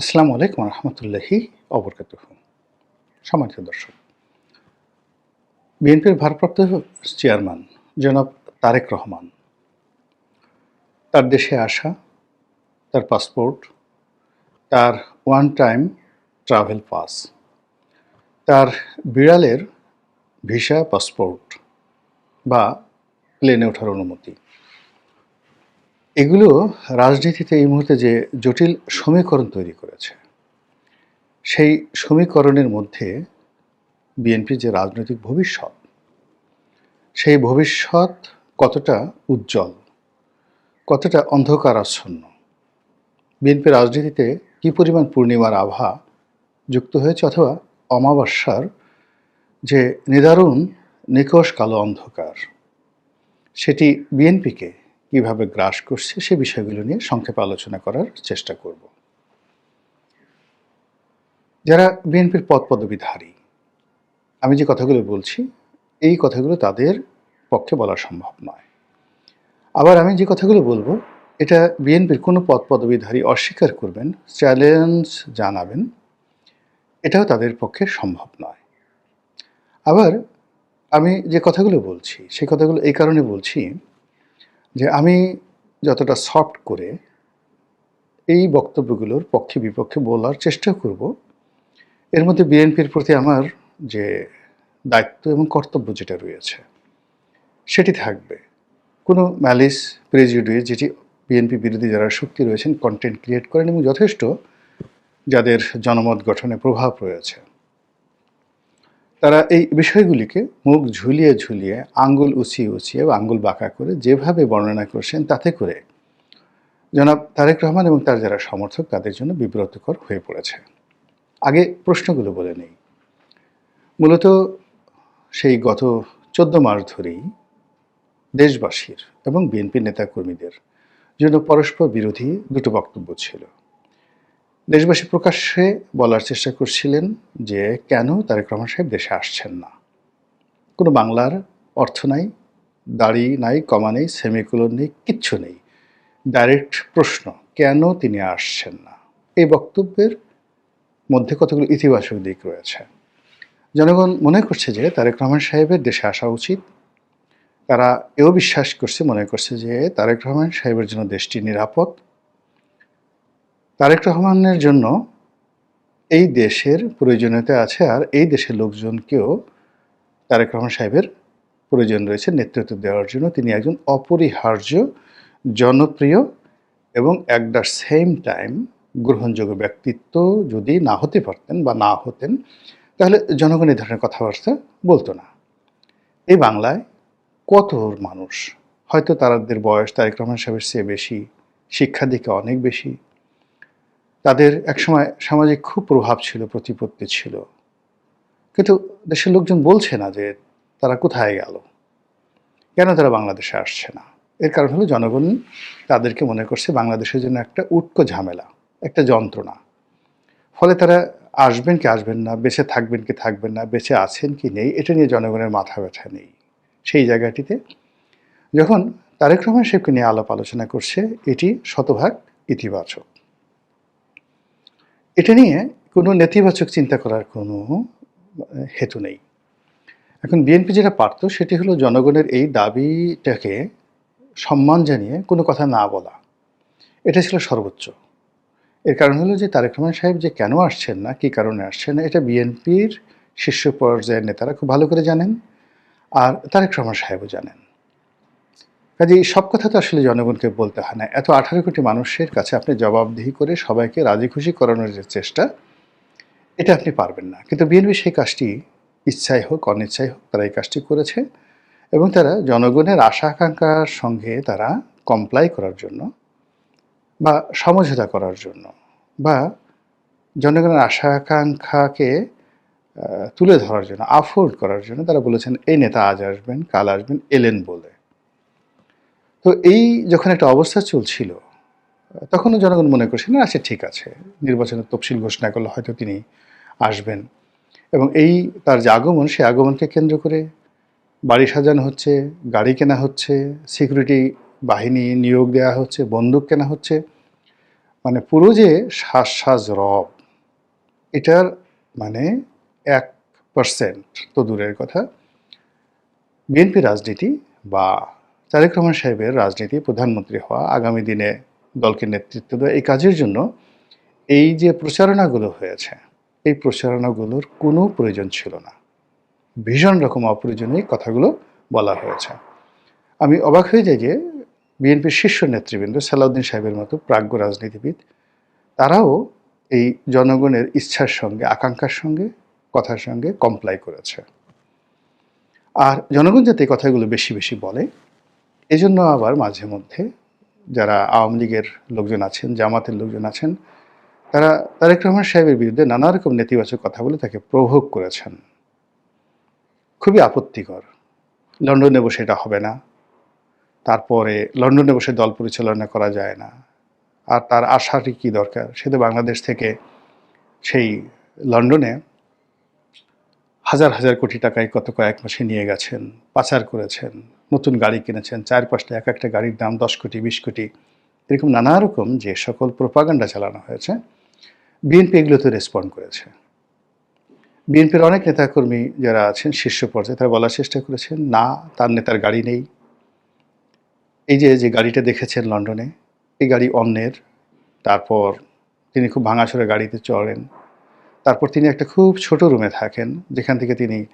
আসসালামু আলাইকুম রহমতুল্লাহি অবরকাত সম্মানিত দর্শক, বিএনপির ভারপ্রাপ্ত চেয়ারম্যান জনাব তারেক রহমান, তার দেশে আসা, তার পাসপোর্ট, তার ওয়ান টাইম ট্রাভেল পাস, তার বিড়ালের ভিসা, পাসপোর্ট বা প্লেনে ওঠার অনুমতি এগুলো রাজনীতিতে এই মুহূর্তে যে জটিল সমীকরণ তৈরি করেছে, সেই সমীকরণের মধ্যে বিএনপির যে রাজনৈতিক ভবিষ্যৎ, সেই ভবিষ্যৎ কতটা উজ্জ্বল, কতটা অন্ধকারাচ্ছন্ন, বিএনপি রাজনীতিতে কী পরিমাণ পূর্ণিমার আভা যুক্ত হয়েছে অথবা অমাবস্যার যে নিদারুণ নিকষ কালো অন্ধকার, সেটি বিএনপিকে কীভাবে গ্রাস করছে সে বিষয়গুলো নিয়ে সংক্ষেপে আলোচনা করার চেষ্টা করব। যারা বিএনপির পদ পদবিধারী, আমি যে কথাগুলো বলছি, এই কথাগুলো তাদের পক্ষে বলা সম্ভব নয়। আবার আমি যে কথাগুলো বলব, এটা বিএনপির কোনো পদ পদবিধারী অস্বীকার করবেন, চ্যালেঞ্জ জানাবেন, এটাও তাদের পক্ষে সম্ভব নয়। আবার আমি যে কথাগুলো বলছি, সেই কথাগুলো এই কারণে বলছি যে আমি যতটা সফট করে এই বক্তব্যগুলোর পক্ষে বিপক্ষে বলার চেষ্টা করব, এর মধ্যে বিএনপির প্রতি আমার যে দায়িত্ব এবং কর্তব্য যেটা রয়েছে, সেটি থাকবে। কোনো ম্যালিস প্রেজিডিয়ে যেটি বিএনপি বিরোধী যারা শক্তি রয়েছেন কন্টেন্ট ক্রিয়েট করেন এবং যথেষ্ট যাদের জনমত গঠনে প্রভাব রয়েছে। তারা এই বিষয়গুলিকে মুখ ঝুলিয়ে ঝুলিয়ে আঙ্গুল উঁচিয়ে উঁচিয়ে বা আঙ্গুল বাঁকা করে যেভাবে বর্ণনা করছেন তাতে করে জনাব তারেক রহমান এবং তার যারা সমর্থক, তাদের জন্য বিব্রতকর হয়ে পড়েছে। আগে প্রশ্নগুলো বলে নেই। মূলত সেই গত চোদ্দ মাস ধরেই দেশবাসীর এবং বিএনপি নেতাকর্মীদের জন্য পরস্পর বিরোধী দুটো বক্তব্য ছিল। দেশবাসী প্রকাশ্যে বলার চেষ্টা করছিলেন যে কেন তারেক রহমান সাহেব দেশে আসছেন না। কোনো বাংলার অর্থ নাই, দাড়ি নাই, কমা নেই সেমিকুলর নেই, কিচ্ছু নেই। ডাইরেক্ট প্রশ্ন, কেন তিনি আসছেন না? এই বক্তব্যের মধ্যে কতগুলো ইতিবাচক দিক রয়েছে। জনগণ মনে করছে যে তারেক রহমান সাহেবের দেশে আসা উচিত। তারা এও বিশ্বাস করছে, মনে করছে যে তারেক রহমান সাহেবের জন্য দেশটি নিরাপদ। তারেক রহমানের জন্য এই দেশের প্রয়োজনীয়তা আছে আর এই দেশের লোকজনকেও তারেক রহমান সাহেবের প্রয়োজন রয়েছে নেতৃত্ব দেওয়ার জন্য। তিনি একজন অপরিহার্য, জনপ্রিয় এবং অ্যাট দ্য সেম টাইম গ্রহণযোগ্য ব্যক্তিত্ব যদি না হতে পারতেন বা না হতেন, তাহলে জনগণ এই ধরনের কথাবার্তা বলতো না। এই বাংলায় কত মানুষ, হয়তো তাদের বয়স তারেক রহমান সাহেবের চেয়ে বেশি শিক্ষা দিকে অনেক বেশি তাদের একসময় সামাজিক খুব প্রভাব ছিল, প্রতিপত্তি ছিল। কিন্তু দেশের লোকজন বলছে না যে তারা কোথায় গেল। কেন তারা বাংলাদেশে আসছে না? এর কারণ হলো জনগণ তাদেরকে মনে করছে বাংলাদেশের জন্য একটা উটকো ঝামেলা, একটা যন্ত্রণা। ফলে তারা আসবেন কি আসবেন না, বেঁচে থাকবেন কি থাকবেন না, বেঁচে আছেন কি নেই, এটা নিয়ে জনগণের মাথা ব্যথা নেই। সেই জায়গাটিতে যখন তারেক রহমান সাহেবকে নিয়ে আলাপ আলোচনা করছে, এটি শতভাগ ইতিবাচক। এটা নিয়ে কোনো নেতিবাচক চিন্তা করার কোনো হেতু নেই। এখন বিএনপি যেটা পারত সেটি হলো জনগণের এই দাবিটাকে সম্মান জানিয়ে কোনো কথা না বলা। এটা ছিল সর্বোচ্চ। এর কারণ হলো যে তারেক রহমান সাহেব যে কেন আসছেন না, কী কারণে আসছেন না এটা বিএনপির শীর্ষ পর্যায়ের নেতারা খুব ভালো করে জানেন আর তারেক রহমান সাহেবও জানেন। কাজে সব কথা তো আসলে জনগণকে বলতে হয় না। এত আঠারো কোটি মানুষের কাছে আপনি জবাবদিহি করে সবাইকে রাজি খুশি করানোর যে চেষ্টা, এটা আপনি পারবেন না। কিন্তু বিএনপি সেই কাজটি ইচ্ছাই হোক, অনিচ্ছাই হোক, তারা এই কাজটি করেছে এবং তারা জনগণের আশা আকাঙ্ক্ষার সঙ্গে তারা কমপ্লাই করার জন্য বা সমঝোতা করার জন্য বা জনগণের আশা আকাঙ্ক্ষাকে তুলে ধরার জন্য আফোর্ড করার জন্য তারা বলেছেন, এই নেতা আজ আসবেন, কাল আসবেন, এলেন বলে। তো এই যখন একটা অবস্থা চলছিল, তখনও জনগণ মনে করছে, না আচ্ছা ঠিক আছে নির্বাচনের তফসিল ঘোষণা করলে হয়তো তিনি আসবেন। এবং এই তার যে আগমন, সেই আগমনকে কেন্দ্র করে বাড়ি সাজানো হচ্ছে, গাড়ি কেনা হচ্ছে, সিকিউরিটি বাহিনী নিয়োগ দেওয়া হচ্ছে, বন্দুক কেনা হচ্ছে। মানে পুরো যে শ্বাস শ্বাস রব, এটার মানে এক পার্সেন্ট তো দূরের কথা। বিএনপি রাজনীতি বা তারেক রহমান সাহেবের রাজনীতি প্রধানমন্ত্রী হওয়া আগামী দিনে দলকে নেতৃত্ব দেওয়া এই কাজের জন্য এই যে প্রচারণাগুলো হয়েছে, এই প্রচারণাগুলোর কোনো প্রয়োজন ছিল না। ভীষণ রকম অপ্রয়োজনীয় কথাগুলো বলা হয়েছে। আমি অবাক হয়ে যাই যে বিএনপির শীর্ষ নেতৃবৃন্দ সালাউদ্দিন সাহেবের মতো প্রাজ্ঞ রাজনীতিবিদ, তারাও এই জনগণের ইচ্ছার সঙ্গে, আকাঙ্ক্ষার সঙ্গে, কথার সঙ্গে কমপ্লাই করেছে। আর জনগণ যাতে কথাগুলো বেশি বেশি বলে এজন্য আবার মাঝে মধ্যে যারা আওয়ামী লীগের লোকজন আছেন, জামাতের লোকজন আছেন, তারা তারেক রহমান সাহেবের বিরুদ্ধে নানা রকম নেতিবাচক কথা বলে তাকে প্রভোগ করেছেন। খুবই আপত্তিকর। লন্ডনে বসে এটা হবে না। তারপরে লন্ডনে বসে দল পরিচালনা করা যায় না। আর তার আশাটি কী দরকার? সে তো বাংলাদেশ থেকে সেই লন্ডনে হাজার হাজার কোটি টাকায় কত কয়েক মাসে নিয়ে গেছেন, পাচার করেছেন। নতুন গাড়ি কিনেছেন চার পাঁচটা এক একটা গাড়ির দাম দশ কোটি, বিশ কোটি। এরকম নানা রকম যে সকল প্রোপাগান্ডা চালানো হয়েছে বিএনপি এগুলোতে রেসপন্ড করেছে। বিএনপির অনেক নেতাকর্মী যারা আছেন, শীর্ষ পর্যায়ে, তারা বলার চেষ্টা করেছেন, না, তার নেতার গাড়ি নেই। এই যে যে গাড়িটা দেখেছেন লন্ডনে, এই গাড়ি অন্যের। তারপর তিনি খুব ভাঙাচোরা গাড়িতে চড়েন। তারপর তিনি একটা খুব ছোট রুমে থাকেন, যেখান থেকে তিনি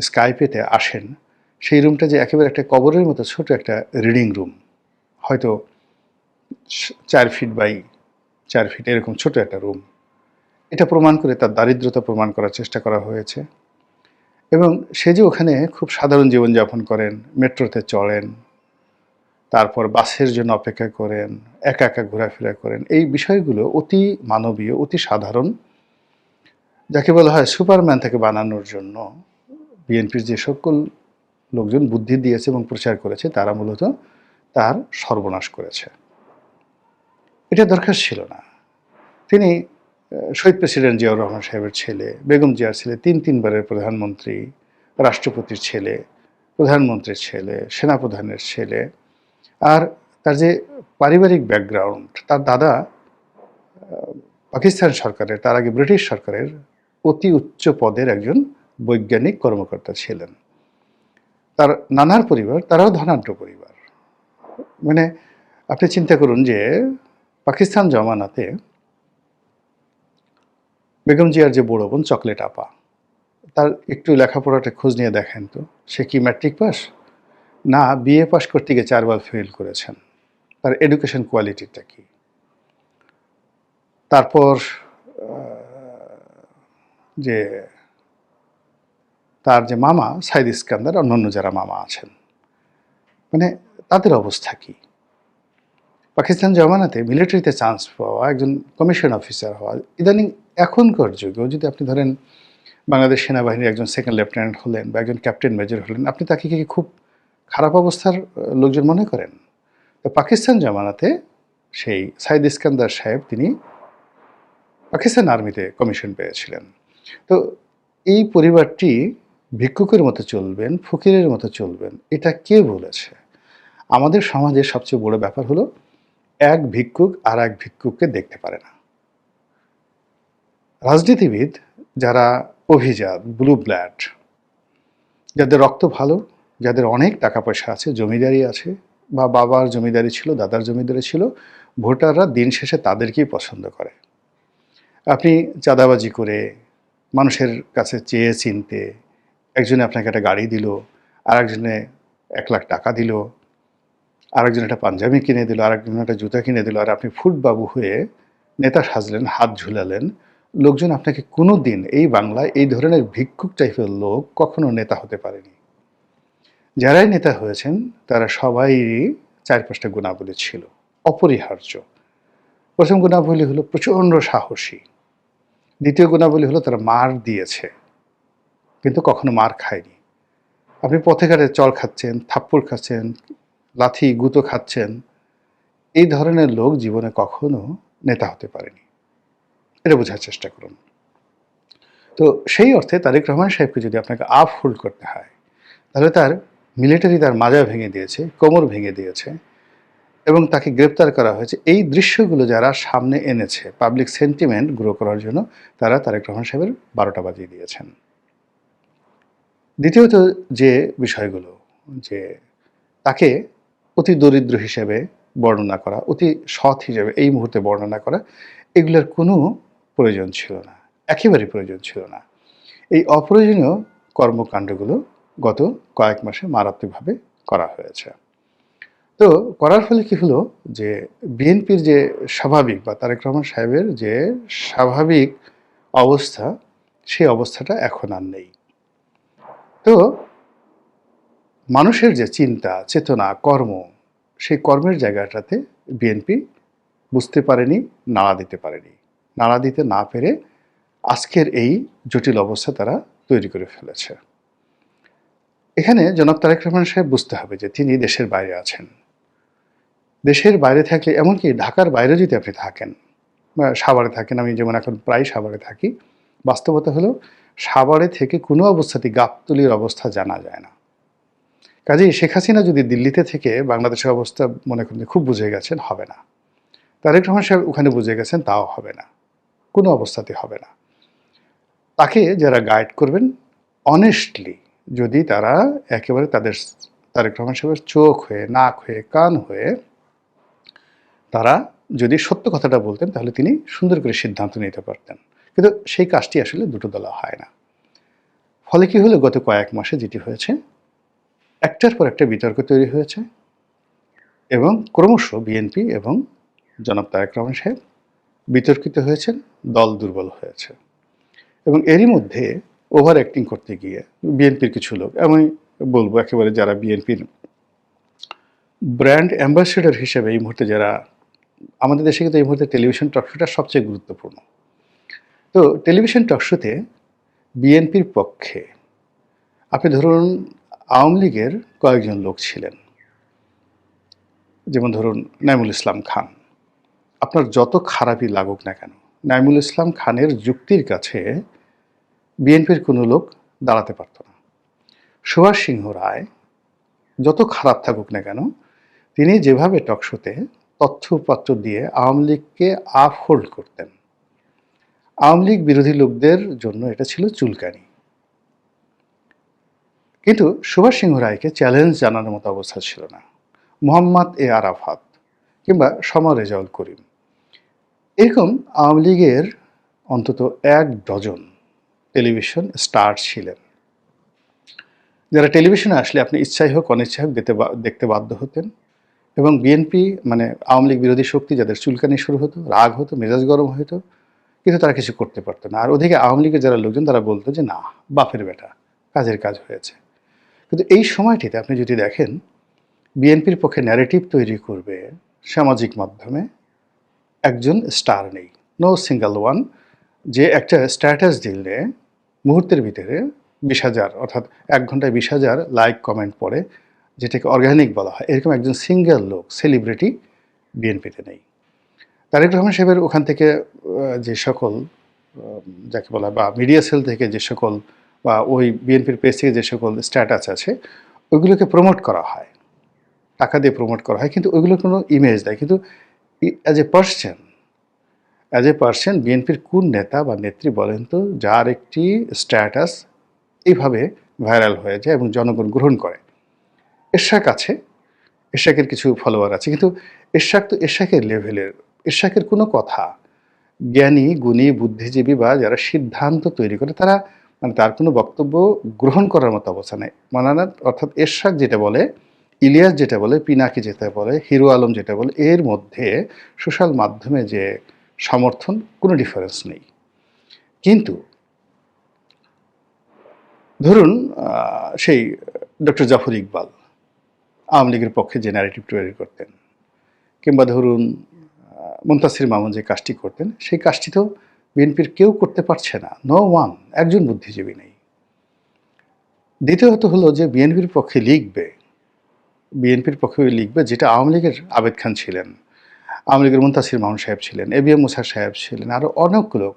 স্কাইপেতে আসেন। সেই রুমটা যে একেবারে একটা কবরের মতো ছোট একটা রিডিং রুম হয়তো চার ফিট বাই চার ফিট এরকম ছোট একটা রুম এটা প্রমাণ করে তার দারিদ্রতা প্রমাণ করার চেষ্টা করা হয়েছে এবং সে যে ওখানে খুব সাধারণ জীবনযাপন করেন, মেট্রোতে চড়েন তারপর বাসের জন্য অপেক্ষা করেন, একা একা ঘোরাফেরা করেন, এই বিষয়গুলো অতি মানবীয়, অতি সাধারণ, যাকে বলা হয় সুপারম্যান থেকে বানানোর জন্য বিএনপির যে সকল লোকজন বুদ্ধি দিয়েছে এবং প্রচার করেছে, তারা মূলত তার সর্বনাশ করেছে। এটা দরকার ছিল না। তিনি শহীদ প্রেসিডেন্ট জিয়াউর রহমান সাহেবের ছেলে, বেগম জিয়ার ছেলে, তিন তিনবারের প্রধানমন্ত্রী, রাষ্ট্রপতির ছেলে, প্রধানমন্ত্রীর ছেলে, সেনাপ্রধানের ছেলে। আর তার যে পারিবারিক ব্যাকগ্রাউন্ড, তার দাদা পাকিস্তান সরকারের, তার আগে ব্রিটিশ সরকারের অতি উচ্চ পদের একজন বৈজ্ঞানিক কর্মকর্তা ছিলেন। তার নানার পরিবার, তারাও ধনাঢ্য পরিবার। মানে আপনি চিন্তা করুন যে পাকিস্তান জমানাতে বেগম জিয়ার যে বড় বোন চকলেট আপা, তার একটু লেখাপড়াটা খোঁজ নিয়ে দেখেন তো, সে কি ম্যাট্রিক পাস না বিএ পাস করতে গিয়ে চারবার ফেল করেছেন। তার এডুকেশন কোয়ালিটিটা কি? তারপর যে তার যে মামা, সাইদ ইস্কান্দার অন্যান্য যারা মামা আছেন। মানে তাদের অবস্থা কি? পাকিস্তান জমানাতে মিলিটারিতে চান্স পাওয়া, একজন কমিশন অফিসার হওয়া, ইদানিং এখনকার যুগেও যদি আপনি ধরেন বাংলাদেশ সেনাবাহিনীর একজন সেকেন্ড লেফটেন্যান্ট হলেন বা একজন ক্যাপ্টেন মেজর হলেন, আপনি তাকে কি খুব খারাপ অবস্থার লোকজন মনে করেন? তো পাকিস্তান জমানাতে সেই সাইদ ইস্কান্দার সাহেব, তিনি পাকিস্তান আর্মিতে কমিশন পেয়েছিলেন। তো এই পরিবারটি ভিক্ষুকের মতো চলবেন, ফকিরের মতো চলবেন, এটা কে বলেছে? আমাদের সমাজের সবচেয়ে বড় ব্যাপার হলো, এক ভিক্ষুক আর এক ভিক্ষুককে দেখতে পারে না। রাজনীতিবিদ যারা অভিজাত, ব্লু ব্ল্যাড, যাদের রক্ত ভালো, যাদের অনেক টাকা পয়সা আছে, জমিদারি আছে, বা বাবার জমিদারি ছিল, দাদার জমিদারি ছিল, ভোটাররা দিন শেষে তাদেরকেই পছন্দ করে। আপনি চাঁদাবাজি করে মানুষের কাছে চেয়ে চিনতে একজনে আপনাকে একটা গাড়ি দিল আর একজনে এক লাখ টাকা দিল, আরেকজন একটা পাঞ্জাবি কিনে দিল, আরেকজন একটা জুতা কিনে দিল, আর আপনি ফুটবাবু হয়ে নেতা সাজলেন, হাত ঝুলালেন। লোকজন আপনাকে কোনো দিন এই বাংলায় এই ধরনের ভিক্ষুক টাইপের লোক কখনো নেতা হতে পারেনি। যারাই নেতা হয়েছেন, তারা সবাই চার পাঁচটা গুণাবলী ছিল, অপরিহার্য। প্রথম গুণাবলী হলো প্রচণ্ড সাহসী। দ্বিতীয় গুণাবলী হলো তারা মার দিয়েছে। কিন্তু কখনো মার খায়নি। আপনি পথে ঘাটে চল খাচ্ছেন, থাপ্পড় খাচ্ছেন, লাথি, গুঁতো খাচ্ছেন, এই ধরনের লোক জীবনে কখনো নেতা হতে পারেনি। এটা বোঝার চেষ্টা করুন। তো সেই অর্থে তারেক রহমান সাহেবকে যদি আপনাকে আপ হোল্ড করতে হয়, তাহলে তার মিলিটারি তার মাজা ভেঙে দিয়েছে, কোমর ভেঙে দিয়েছে এবং তাকে গ্রেপ্তার করা হয়েছে। এই দৃশ্যগুলো যারা সামনে এনেছে পাবলিক সেন্টিমেন্ট গ্রো করার জন্য তারা তারেক রহমান সাহেবের বারোটা বাজিয়ে দিয়েছেন। দ্বিতীয়ত যে বিষয়গুলো, যে তাকে অতি দরিদ্র হিসেবে বর্ণনা করা, অতি সৎ হিসেবে এই মুহূর্তে বর্ণনা করা, এগুলোর কোনো প্রয়োজন ছিল না একেবারে প্রয়োজন ছিল না। এই অপ্রয়োজনীয় কর্মকাণ্ডগুলো গত কয়েক মাসে মারাত্মকভাবে করা হয়েছে। তো করার ফলে কি হলো যে বিএনপির যে স্বাভাবিক বা তারেক রহমান সাহেবের যে স্বাভাবিক অবস্থা, সেই অবস্থাটা এখন আর নেই। তো মানুষের যে চিন্তা, চেতনা, কর্ম, সেই কর্মের জায়গাটাতে বিএনপি বুঝতে পারেনি, নাড়া দিতে পারেনি। নাড়া দিতে না পেরে আজকের এই জটিল অবস্থা তারা তৈরি করে ফেলেছে। এখানে জনাব তারেক রহমান সাহেব বুঝতে হবে যে তিনি দেশের বাইরে আছেন। দেশের বাইরে থাকলে, এমনকি ঢাকার বাইরে যদি আপনি থাকেন সাভারে থাকেন, আমি যেমন এখন প্রায় সাভারে থাকি বাস্তবতা হলো, সাভারে থেকে কোনো অবস্থাতেই গাবতলির অবস্থা জানা যায় না। কাজেই শেখ হাসিনা যদি দিল্লিতে থেকে বাংলাদেশের অবস্থা মনে করেন খুব বুঝে গেছেন, হবে না। তারেক রহমান সাহেব ওখানে বুঝে গেছেন, তাও হবে না। কোনো অবস্থাতে হবে না। তাকে যারা গাইড করবেন অনেস্টলি যদি তারা একেবারে তাদের তারেক রহমান সাহেবের চোখ হয়ে, নাক হয়ে, কান হয়ে তারা যদি সত্য কথাটা বলতেন, তাহলে তিনি সুন্দর করে সিদ্ধান্ত নিতে পারতেন। কিন্তু সেই কাজটি আসলে দুটো দলা হয় না। ফলে কি হলো? গত কয়েক মাসে যেটি হয়েছে, একটার পর একটা বিতর্ক তৈরি হয়েছে এবং ক্রমশ বিএনপি এবং জনাব তারেক রহমান সাহেব বিতর্কিত হয়েছেন, দল দুর্বল হয়েছে এবং এরই মধ্যে ওভার অ্যাক্টিং করতে গিয়ে বিএনপির কিছু লোক, আমি বলব একেবারে যারা বিএনপির ব্র্যান্ড অ্যাম্বাসেডর হিসেবে এই মুহূর্তে যারা, আমাদের দেশে কিন্তু এই মুহূর্তে টেলিভিশন টকশোটা সবচেয়ে গুরুত্বপূর্ণ। তো টেলিভিশন টকশোতে বিএনপির পক্ষে আপনি ধরুন আওয়ামী লীগের কয়েকজন লোক ছিলেন। যেমন ধরুন নাইমুল ইসলাম খান। আপনার যত খারাপই লাগুক না কেন, নাইমুল ইসলাম খানের যুক্তির কাছে বিএনপির কোনো লোক দাঁড়াতে পারত না। সুভাষ সিংহ রায় যত খারাপ থাকুক না কেন, তিনি যেভাবে টকশোতে তথ্যপত্র দিয়ে আওয়ামী লীগকে আপ হোল্ড করতেন। আওয়ামী লীগ বিরোধী লোকদের জন্য এটা ছিল চুলকানি। কিন্তু সুভাষ সিংহ রায়কে চ্যালেঞ্জ জানানোর মতো অবস্থা ছিল না। মোহাম্মদ এ আরাফাত কিংবা সমর রেজাউল করিম। এরকম আওয়ামী লীগের অন্তত এক ডজন টেলিভিশন স্টার ছিলেন। যারা টেলিভিশনে আসলে আপনি ইচ্ছাই হোক, অনিচ্ছাই হোক দেখতে দেখতে বাধ্য হতেন এবং বিএনপি মানে আওয়ামী লীগ বিরোধী শক্তি যাদের চুলকানি শুরু হতো, রাগ হতো, মেজাজ গরম হতো কিন্তু তারা কিছু করতে পারতো না। আর ওদিকে আওয়ামী লীগের যারা লোকজন, তারা বলতো যে, না, বাপের বেটা, কাজের কাজ হয়েছে। কিন্তু এই সময়টিতে আপনি যদি দেখেন, বিএনপির পক্ষে ন্যারেটিভ তৈরি করবে সামাজিক মাধ্যমে একজন স্টার নেই। নো সিঙ্গেল ওয়ান যে একটা স্ট্যাটাস দিলে মুহূর্তের ভিতরে বিশ হাজার, অর্থাৎ এক ঘন্টায় বিশ হাজার লাইক কমেন্ট পড়ে, যেটাকে অর্গানিক বলা হয়। এরকম একজন সিঙ্গেল লোক সেলিব্রিটি বিএনপিতে নেই। তারেক রহমান সাহেবের ওখান থেকে যে সকল যাকে বলা বা মিডিয়া সেল থেকে যে সকল বা ওই বিএনপির পেজ থেকে যে সকল স্ট্যাটাস আছে, ওইগুলোকে প্রমোট করা হয়। টাকা দিয়ে প্রমোট করা হয়, কিন্তু ওইগুলো কোনো ইমেজ দেয়। কিন্তু as a person as a person বিএনপির কোন নেতা বা নেত্রী বলেন তো, যার একটি স্ট্যাটাস এইভাবে ভাইরাল হয়ে যায় এবং জনগণ গ্রহণ করে। এরশাক আছে, এরশাকের কিছু ফলোয়ার আছে, কিন্তু এরশাক তো এরশাকের লেভেলের এরশাকের কোনো কথা, জ্ঞানী, গুণী, বুদ্ধিজীবী বা যারা সিদ্ধান্ত তৈরি করে, তারা মানে তার কোনো বক্তব্য গ্রহণ করার মতো অবস্থা নেই। মানে অর্থাৎ এরশাক যেটা বলে, ইলিয়াস যেটা বলে, পিনাকি যেটা বলে, হিরো আলম যেটা বলে, এর মধ্যে সোশ্যাল মাধ্যমে যে সমর্থন, কোনো ডিফারেন্স নেই। কিন্তু ধরুন সেই ডক্টর জাফর ইকবাল আওয়ামী লীগের পক্ষে যে ন্যারেটিভ তৈরি করতেন, কিংবা ধরুন মুনতাসির মামুন যে কাজটি করতেন, সেই কাজটি তো বিএনপির কেউ করতে পারছে না। নো ওয়ান একজন বুদ্ধিজীবী নেই। দ্বিতীয়ত হলো যে বিএনপির পক্ষে লিখবে, বিএনপির পক্ষে লিখবে যেটা আওয়ামী লীগের আবেদ খান ছিলেন, আওয়ামী লীগের মুন্তাসির মামুন সাহেব ছিলেন, এ বি এম মুসা সাহেব ছিলেন আরও অনেক লোক।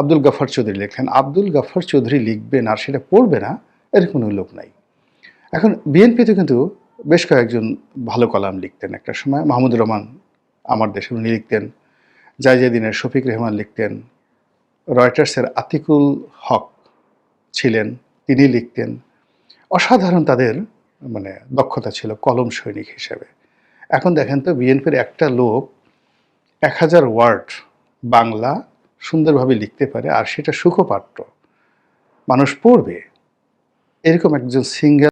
আব্দুল গাফার চৌধুরী লেখেন আব্দুল গাফার চৌধুরী লিখবেন আর সেটা পড়বে না এর কোনো লোক নাই। এখন বিএনপিতে কিন্তু বেশ কয়েকজন ভালো কলাম লিখতেন একটা সময়, মাহমুদুর রহমান আমার দেশে উনি লিখতেন জায়জাদিনের শফিক রেহমান লিখতেন, রয়টার্সের আতিকুল হক ছিলেন, তিনি লিখতেন। অসাধারণ তাদের মানে দক্ষতা ছিল কলম সৈনিক হিসেবে। এখন দেখেন তো, বিএনপির একটা লোক এক হাজার ওয়ার্ড বাংলা সুন্দরভাবে লিখতে পারে আর সেটা সুখপাঠ্য। মানুষ পড়বে। এরকম একজন সিঙ্গেল